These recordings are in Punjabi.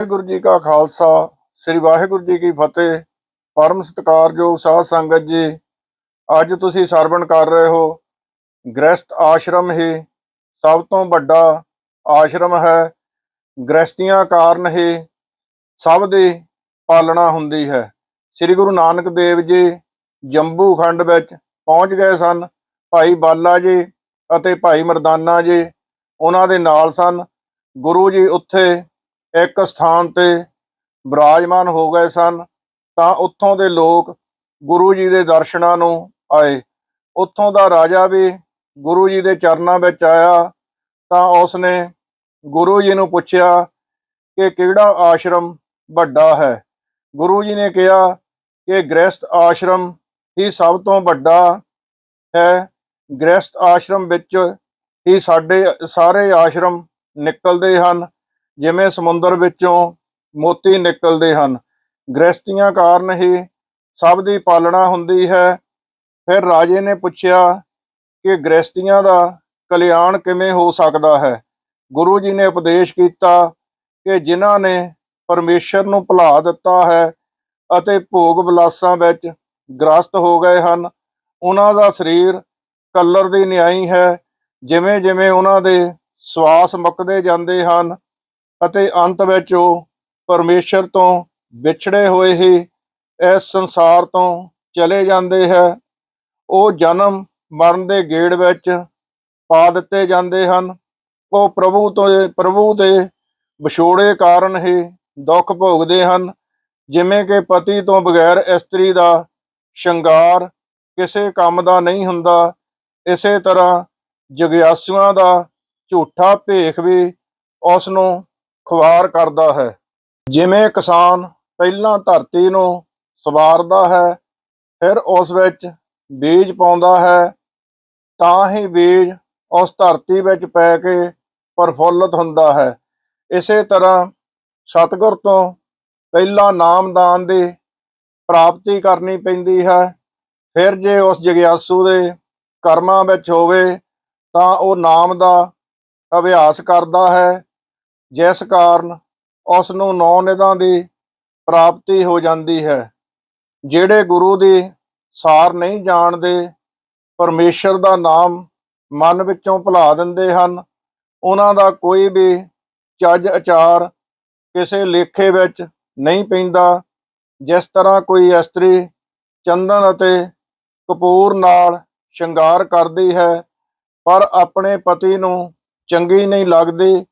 ਵਾਹਿਗੁਰੂ ਜੀ ਕਾ ਖਾਲਸਾ, ਸ੍ਰੀ ਵਾਹਿਗੁਰੂ ਜੀ ਕੀ ਫਤਿਹ। ਪਰਮ ਸਤਿਕਾਰਯੋਗ ਸਾਧ ਸੰਗਤ ਜੀ, ਅੱਜ ਤੁਸੀਂ ਸਰਵਣ ਕਰ ਰਹੇ ਹੋ। ਗ੍ਰਸਤ ਆਸ਼ਰਮ ਹੀ ਸਭ ਤੋਂ ਵੱਡਾ ਆਸ਼ਰਮ ਹੈ। ਗ੍ਰਸਤੀਆਂ ਕਾਰਨ ਹੀ ਸਭ ਦੀ ਪਾਲਣਾ ਹੁੰਦੀ ਹੈ। ਸ੍ਰੀ ਗੁਰੂ ਨਾਨਕ ਦੇਵ ਜੀ ਜੰਬੂ ਖੰਡ ਵਿੱਚ ਪਹੁੰਚ ਗਏ ਸਨ। ਭਾਈ ਬਾਲਾ ਜੀ ਅਤੇ ਭਾਈ ਮਰਦਾਨਾ ਜੀ, ਉਹਨਾਂ ਦੇ ਨਾਲ ਸਨ। ਗੁਰੂ ਜੀ ਉੱਥੇ ਇੱਕ ਸਥਾਨ ਤੇ ਵਿਰਾਜਮਾਨ ਹੋ ਗਏ ਸਨ, ਤਾਂ ਉੱਥੋਂ ਦੇ ਲੋਕ ਗੁਰੂ ਜੀ ਦੇ ਦਰਸ਼ਨਾਂ ਨੂੰ ਆਏ। ਉੱਥੋਂ ਦਾ ਰਾਜਾ ਵੀ ਗੁਰੂ ਜੀ ਦੇ ਚਰਨਾਂ ਵਿੱਚ ਆਇਆ, ਤਾਂ ਉਸਨੇ ਗੁਰੂ ਜੀ ਨੂੰ ਪੁੱਛਿਆ ਕਿ ਕਿਹੜਾ ਆਸ਼ਰਮ ਵੱਡਾ ਹੈ? ਗੁਰੂ ਜੀ ਨੇ ਕਿਹਾ ਕਿ ਗ੍ਰਸਤ ਆਸ਼ਰਮ ਹੀ ਸਭ ਤੋਂ ਵੱਡਾ ਹੈ। ਗ੍ਰਸਤ ਆਸ਼ਰਮ ਵਿੱਚ ਹੀ ਸਾਡੇ ਸਾਰੇ ਆਸ਼ਰਮ ਨਿਕਲਦੇ ਹਨ। ਜਿਵੇਂ ਸਮੁੰਦਰ ਵਿੱਚੋਂ ਮੋਤੀ ਨਿਕਲਦੇ ਹਨ। ਗ੍ਰਸਤੀਆਂ ਕਾਰਨ ਹੀ ਸਭ ਦੀ ਪਾਲਣਾ ਹੁੰਦੀ ਹੈ। ਫਿਰ ਰਾਜੇ ਨੇ ਪੁੱਛਿਆ ਕਿ ਗ੍ਰਸਤੀਆਂ ਦਾ ਕਲਿਆਣ ਕਿਵੇਂ ਹੋ ਸਕਦਾ ਹੈ? ਗੁਰੂ ਜੀ ਨੇ ਉਪਦੇਸ਼ ਕੀਤਾ ਕਿ ਜਿਨ੍ਹਾਂ ਨੇ ਪਰਮੇਸ਼ਰ ਨੂੰ ਭੁਲਾ ਦਿੱਤਾ ਹੈ ਅਤੇ ਭੋਗ ਵਿਲਾਸਾਂ ਵਿੱਚ ਗ੍ਰਸਤ ਹੋ ਗਏ ਹਨ, ਉਹਨਾਂ ਦਾ ਸਰੀਰ ਕਲਰ ਦੀ ਨਿਆਈ ਹੈ। ਜਿਵੇਂ ਜਿਵੇਂ ਉਹਨਾਂ ਦੇ ਸਵਾਸ ਮੁੱਕਦੇ ਜਾਂਦੇ ਹਨ ਅਤੇ ਅੰਤ ਵਿੱਚ ਉਹ ਪਰਮੇਸ਼ਰ ਤੋਂ ਵਿਛੜੇ ਹੋਏ ਹੀ ਇਸ ਸੰਸਾਰ ਤੋਂ ਚਲੇ ਜਾਂਦੇ ਹੈ। ਉਹ ਜਨਮ ਮਰਨ ਦੇ ਗੇੜ ਵਿੱਚ ਪਾ ਦਿੱਤੇ ਜਾਂਦੇ ਹਨ। ਉਹ ਪ੍ਰਭੂ ਤੋਂ, ਪ੍ਰਭੂ ਦੇ ਵਿਛੋੜੇ ਕਾਰਨ ਹੀ ਦੁੱਖ ਭੋਗਦੇ ਹਨ। ਜਿਵੇਂ ਕਿ ਪਤੀ ਤੋਂ ਬਗੈਰ ਇਸਤਰੀ ਦਾ ਸ਼ਿੰਗਾਰ ਕਿਸੇ ਕੰਮ ਦਾ ਨਹੀਂ ਹੁੰਦਾ, ਇਸੇ ਤਰ੍ਹਾਂ ਜਗਿਆਸੂਆਂ ਦਾ ਝੂਠਾ ਭੇਖ ਵੀ ਉਸ ਨੂੰ ਖੁਆਰ ਕਰਦਾ ਹੈ। ਜਿਵੇਂ ਕਿਸਾਨ ਪਹਿਲਾਂ ਧਰਤੀ ਨੂੰ ਸਵਾਰਦਾ ਹੈ, ਫਿਰ ਉਸ ਵਿੱਚ ਬੀਜ ਪਾਉਂਦਾ ਹੈ, ਤਾਂ ਹੀ ਬੀਜ ਉਸ ਧਰਤੀ ਵਿੱਚ ਪੈ ਕੇ ਪ੍ਰਫੁੱਲਤ ਹੁੰਦਾ ਹੈ। ਇਸੇ ਤਰ੍ਹਾਂ ਸਤਿਗੁਰ ਤੋਂ ਪਹਿਲਾਂ ਨਾਮਦਾਨ ਦੀ ਪ੍ਰਾਪਤੀ ਕਰਨੀ ਪੈਂਦੀ ਹੈ। ਫਿਰ ਜੇ ਉਸ ਜਗਿਆਸੂ ਦੇ ਕਰਮਾਂ ਵਿੱਚ ਹੋਵੇ, ਤਾਂ ਉਹ ਨਾਮ ਦਾ ਅਭਿਆਸ ਕਰਦਾ ਹੈ। ਜਿਸ ਕਾਰਨ ਉਸ ਨੂੰ ਨੌ ਨਿਧਾਂ ਦੀ ਪ੍ਰਾਪਤੀ ਹੋ ਜਾਂਦੀ ਹੈ, ਜਿਹੜੇ ਗੁਰੂ ਦੀ ਸਾਰ ਨਹੀਂ ਜਾਣਦੇ, ਪਰਮੇਸ਼ਰ ਦਾ ਨਾਮ ਮਨ ਵਿੱਚੋਂ ਭੁਲਾ ਦਿੰਦੇ ਹਨ। ਉਹਨਾਂ ਦਾ ਕੋਈ ਵੀ ਚੱਜ ਅਚਾਰ ਕਿਸੇ ਲੇਖੇ ਵਿੱਚ ਨਹੀਂ ਪੈਂਦਾ। ਜਿਸ ਤਰ੍ਹਾਂ ਕੋਈ ਇਸਤਰੀ ਚੰਦਨ ਅਤੇ ਕਪੂਰ ਨਾਲ ਸ਼ਿੰਗਾਰ ਕਰਦੀ ਹੈ, ਪਰ ਆਪਣੇ ਪਤੀ ਨੂੰ ਚੰਗੀ ਨਹੀਂ ਲੱਗਦੀ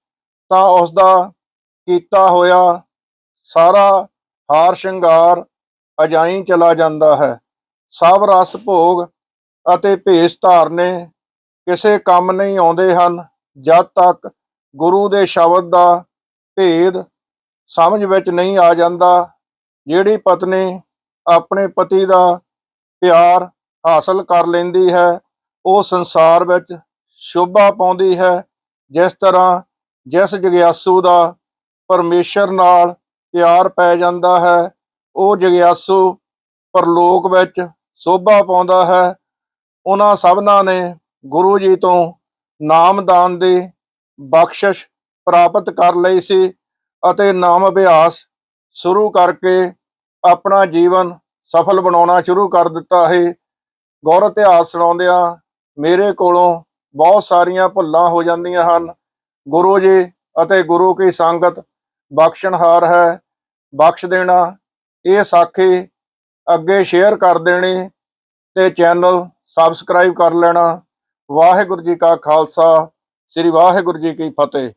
ਤਾਂ ਉਸ ਦਾ ਕੀਤਾ ਹੋਇਆ ਸਾਰਾ ਹਾਰ ਸ਼ਿੰਗਾਰ ਅਜਾਈ ਚਲਾ ਜਾਂਦਾ ਹੈ। ਸਭ ਰਸ, ਭੋਗ ਅਤੇ ਭੇਸ ਧਾਰਨੇ ਕਿਸੇ ਕੰਮ ਨਹੀਂ ਆਉਂਦੇ ਹਨ। ਜਦ ਤੱਕ ਗੁਰੂ ਦੇ ਸ਼ਬਦ ਦਾ ਭੇਦ ਸਮਝ ਵਿੱਚ ਨਹੀਂ ਆ ਜਾਂਦਾ, ਜਿਹੜੀ ਪਤਨੀ ਆਪਣੇ ਪਤੀ ਦਾ ਪਿਆਰ ਹਾਸਲ ਕਰ ਲੈਂਦੀ ਹੈ, ਉਹ ਸੰਸਾਰ ਵਿੱਚ ਸ਼ੋਭਾ ਪਾਉਂਦੀ ਹੈ, ਜਿਸ ਤਰ੍ਹਾਂ ਜਿਸ ਜਗਿਆਸੂ ਦਾ ਪਰਮੇਸ਼ਰ ਨਾਲ ਪਿਆਰ ਪੈ ਜਾਂਦਾ ਹੈ, ਉਹ ਜਗਿਆਸੂ ਪਰਲੋਕ ਵਿੱਚ ਸ਼ੋਭਾ ਪਾਉਂਦਾ ਹੈ। ਉਹਨਾਂ ਸਭਨਾਂ ਨੇ ਗੁਰੂ ਜੀ ਤੋਂ ਨਾਮਦਾਨ ਦੀ ਬਖਸ਼ਿਸ਼ ਪ੍ਰਾਪਤ ਕਰ ਲਈ ਸੀ ਅਤੇ ਨਾਮ ਅਭਿਆਸ ਸ਼ੁਰੂ ਕਰਕੇ ਆਪਣਾ ਜੀਵਨ ਸਫਲ ਬਣਾਉਣਾ ਸ਼ੁਰੂ ਕਰ ਦਿੱਤਾ ਹੈ ਗੌਰ ਇਤਿਹਾਸ ਸੁਣਾਉਂਦਿਆਂ ਮੇਰੇ ਕੋਲੋਂ ਬਹੁਤ ਸਾਰੀਆਂ ਭੁੱਲਾਂ ਹੋ ਜਾਂਦੀਆਂ ਹਨ। ਗੁਰੂ ਜੀ ਅਤੇ ਗੁਰੂ ਕੀ ਸੰਗਤ ਬਖਸ਼ਣਹਾਰ ਹੈ, ਬਖਸ਼ ਦੇਣਾ। ਇਹ ਸਾਖੀ ਅੱਗੇ ਸ਼ੇਅਰ ਕਰ ਦੇਣੀ ਤੇ ਚੈਨਲ ਸਬਸਕ੍ਰਾਈਬ ਕਰ ਲੈਣਾ। ਵਾਹਿਗੁਰੂ ਜੀ ਕਾ ਖਾਲਸਾ, ਸ੍ਰੀ ਵਾਹਿਗੁਰੂ ਜੀ ਕੀ ਫਤਿਹ।